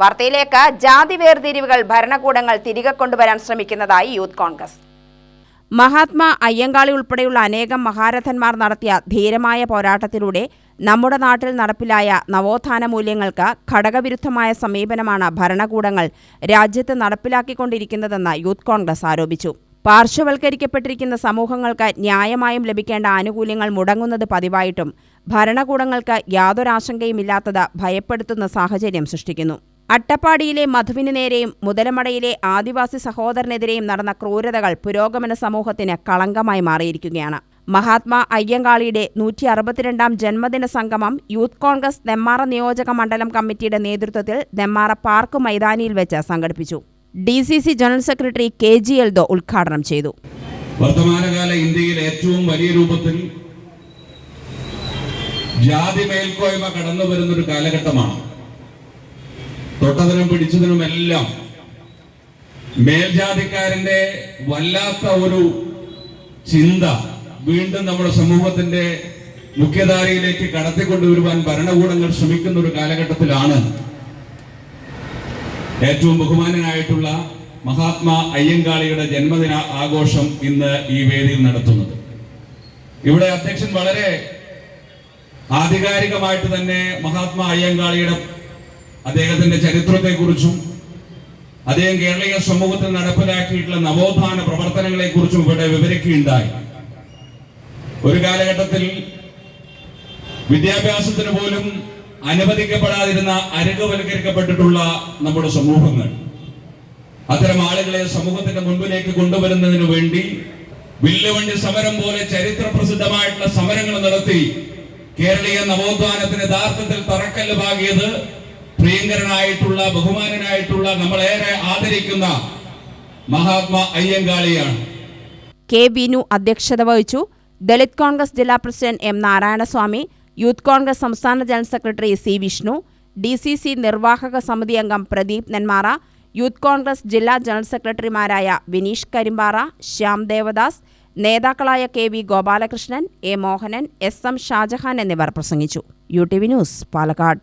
വാർത്തയിലേക്ക് ജാതി വേർതിരിവുകൾ ഭരണകൂടങ്ങൾ തിരികെ കൊണ്ടുവരാൻ ശ്രമിക്കുന്നതായി യൂത്ത് കോൺഗ്രസ്. മഹാത്മാ അയ്യങ്കാളി ഉൾപ്പെടെയുള്ള അനേകം മഹാരഥന്മാർ നടത്തിയ ധീരമായ പോരാട്ടത്തിലൂടെ നമ്മുടെ നാട്ടിൽ നടപ്പിലായ നവോത്ഥാന മൂല്യങ്ങൾക്ക് ഘടകവിരുദ്ധമായ സമീപനമാണ് ഭരണകൂടങ്ങൾ രാജ്യത്ത് നടപ്പിലാക്കിക്കൊണ്ടിരിക്കുന്നതെന്ന് യൂത്ത് കോൺഗ്രസ് ആരോപിച്ചു. പാർശ്വവൽക്കരിക്കപ്പെട്ടിരിക്കുന്ന സമൂഹങ്ങൾക്ക് ന്യായമായും ലഭിക്കേണ്ട ആനുകൂല്യങ്ങൾ മുടങ്ങുന്നത് പതിവായിട്ടും ഭരണകൂടങ്ങൾക്ക് യാതൊരാശങ്കയുമില്ലാത്തത് ഭയപ്പെടുത്തുന്ന സാഹചര്യം സൃഷ്ടിക്കുന്നു. അട്ടപ്പാടിയിലെ മധുവിന് നേരെയും മുതലമടയിലെ ആദിവാസി സഹോദരനെതിരെയും നടന്ന ക്രൂരതകൾ പുരോഗമന സമൂഹത്തിന് കളങ്കമായി മാറിയിരിക്കുകയാണ്. മഹാത്മാ അയ്യങ്കാളിയുടെ നൂറ്റി അറുപത്തിരണ്ടാം ജന്മദിന സംഗമം യൂത്ത് കോൺഗ്രസ് നെമ്മാറ നിയോജക മണ്ഡലം കമ്മിറ്റിയുടെ നേതൃത്വത്തിൽ നെമ്മാറ പാർക്ക് മൈതാനിയിൽ വെച്ച് സംഘടിപ്പിച്ചു. D C C general secretary K G Eldho ഉദ്ഘാടനം ചെയ്തു. വർത്തമാനകാല ഇന്ത്യയിൽ ഏറ്റവും വലിയ രൂപത്തിൽ ജാതി മേൽക്കോയ്മ കടന്നു വരുന്ന ഒരു കാലഘട്ടമാണ്. തൊട്ടതിനും പിടിച്ചതിനും എല്ലാം മേൽജാതിക്കാരന്റെ വല്ലാത്ത ഒരു ചിന്ത വീണ്ടും നമ്മുടെ സമൂഹത്തിന്റെ മുഖ്യധാരയിലേക്ക് കടത്തിക്കൊണ്ടുവരുവാൻ ഭരണകൂടങ്ങൾ ശ്രമിക്കുന്ന ഒരു കാലഘട്ടത്തിലാണ് ഏറ്റവും ബഹുമാനനായിട്ടുള്ള മഹാത്മാ അയ്യങ്കാളിയുടെ ജന്മദിന ആഘോഷം ഇന്ന് ഈ വേദിയിൽ നടത്തുന്നത്. ഇവിടെ അധ്യക്ഷൻ വളരെ ആധികാരികമായിട്ട് തന്നെ മഹാത്മാ അയ്യങ്കാളിയുടെ അദ്ദേഹത്തിന്റെ ചരിത്രത്തെക്കുറിച്ചും അദ്ദേഹം കേരളീയ സമൂഹത്തിൽ നടപ്പിലാക്കിയിട്ടുള്ള നവോത്ഥാന പ്രവർത്തനങ്ങളെ കുറിച്ചും ഇവിടെ വിവരിക്കുകയുണ്ടായി. ഒരു കാലഘട്ടത്തിൽ വിദ്യാഭ്യാസത്തിന് പോലും അനുവദിക്കപ്പെടാതിരുന്ന അരകവൽക്കരിക്കപ്പെട്ടിട്ടുള്ള നമ്മുടെ സമൂഹങ്ങൾ അത്തരം ആളുകളെ സമൂഹത്തിന്റെ മുൻപിലേക്ക് കൊണ്ടുവരുന്നതിന് വേണ്ടി വില്ലുവണ്ടി സമരം പോലെ ചരിത്ര പ്രസിദ്ധമായിട്ടുള്ള സമരങ്ങൾ നടത്തി കേരളീയ നവോത്ഥാനത്തിന് യഥാർത്ഥത്തിൽ തറക്കല്ല് പാകിയത് പ്രിയങ്കരനായിട്ടുള്ള ബഹുമാനനായിട്ടുള്ള നമ്മളേറെ ആദരിക്കുന്ന മഹാത്മാ അയ്യങ്കാളിയാണ്. കെ ബിനു അധ്യക്ഷത വഹിച്ചു. ദളിത് കോൺഗ്രസ് ജില്ലാ president M Narayanaswamy youth Congress സംസ്ഥാന general secretary C Vishnu D C C നിർവാഹക സമിതി അംഗം പ്രദീപ് നെന്മാറ യൂത്ത് കോൺഗ്രസ് ജില്ലാ ജനറൽ സെക്രട്ടറിമാരായ വിനീഷ് കരിമ്പാറ ശ്യാം ദേവദാസ് നേതാക്കളായ K V Gopalakrishnan A Mohanan S M Shajahan എന്നിവർ പ്രസംഗിച്ചു. U T V news Palakkad.